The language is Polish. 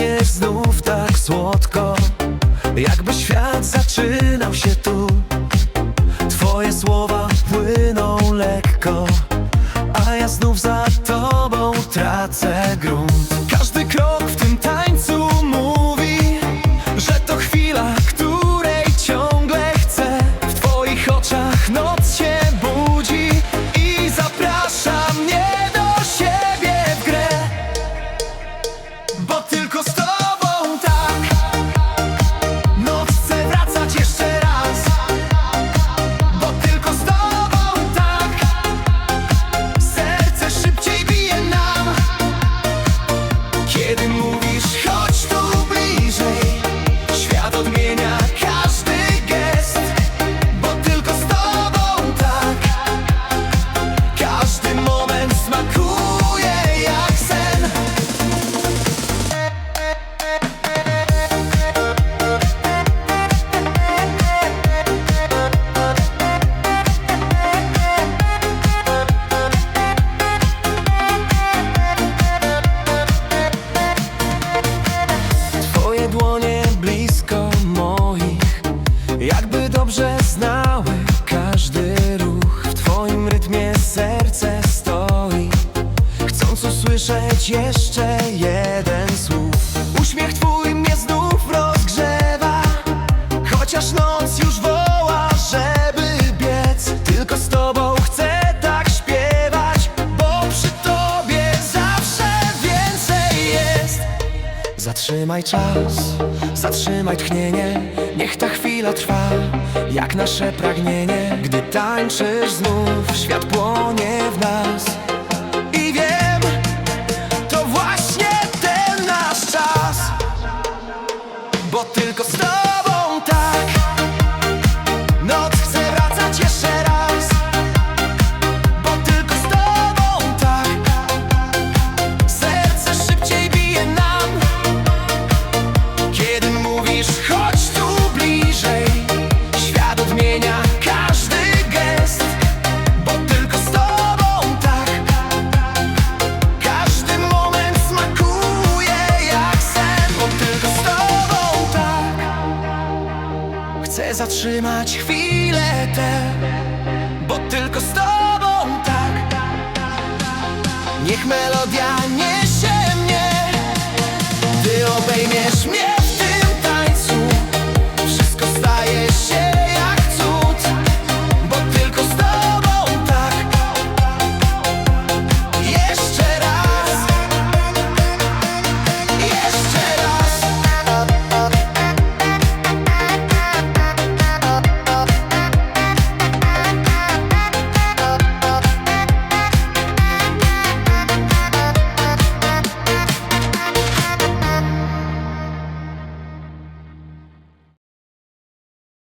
płynie znów tak słodko Jakby świat zaczynał się tu. Twoje słowa płyną lekko A ja znów rytmie serce stoi. Chcąc usłyszeć jeszcze jeden słów. Uśmiech twój Zatrzymaj czas, zatrzymaj tchnienie Niech ta chwila trwa, jak nasze pragnienie. Gdy tańczysz znów, świat płonie w nas. Chcę zatrzymać chwilę tę Bo tylko z tobą tak. Niech melodia niesie mnie Ty obejmiesz mnie.